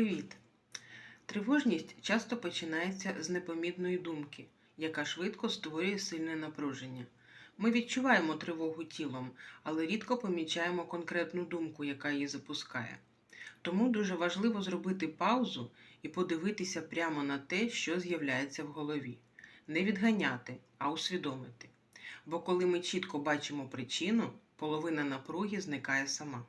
Привіт! Тривожність часто починається з непомітної думки, яка швидко створює сильне напруження. Ми відчуваємо тривогу тілом, але рідко помічаємо конкретну думку, яка її запускає. Тому дуже важливо зробити паузу і подивитися прямо на те, що з'являється в голові. Не відганяти, а усвідомити. Бо коли ми чітко бачимо причину, половина напруги зникає сама.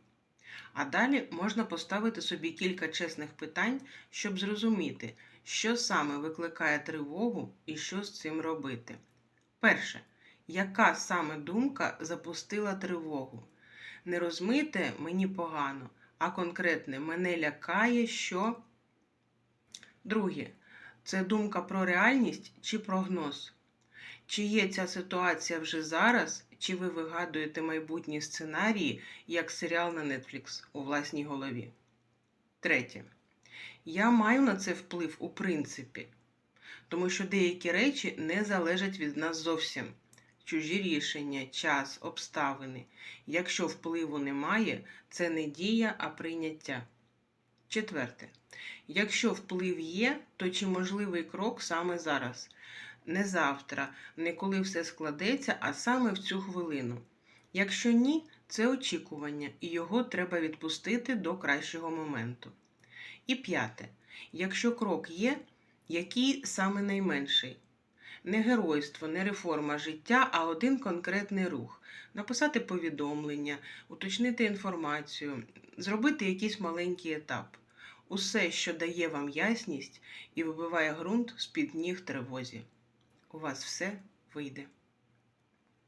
А далі можна поставити собі кілька чесних питань, щоб зрозуміти, що саме викликає тривогу і що з цим робити. Перше, яка саме думка запустила тривогу? Не розмите мені погано, а конкретне мене лякає, що. Друге, це думка про реальність чи прогноз? Чи є ця ситуація вже зараз, чи ви вигадуєте майбутні сценарії, як серіал на Netflix у власній голові? Третє. Я маю на це вплив у принципі, тому що деякі речі не залежать від нас зовсім. Чужі рішення, час, обставини. Якщо впливу немає, це не дія, а прийняття. Четверте. Якщо вплив є, то чи можливий крок саме зараз? Не завтра, не коли все складеться, а саме в цю хвилину. Якщо ні, це очікування, і його треба відпустити до кращого моменту. І п'яте. Якщо крок є, який саме найменший? Не геройство, не реформа життя, а один конкретний рух. Написати повідомлення, уточнити інформацію, зробити якийсь маленький етап. Усе, що дає вам ясність і вибиває ґрунт з-під ніг тривозі. У вас все вийде.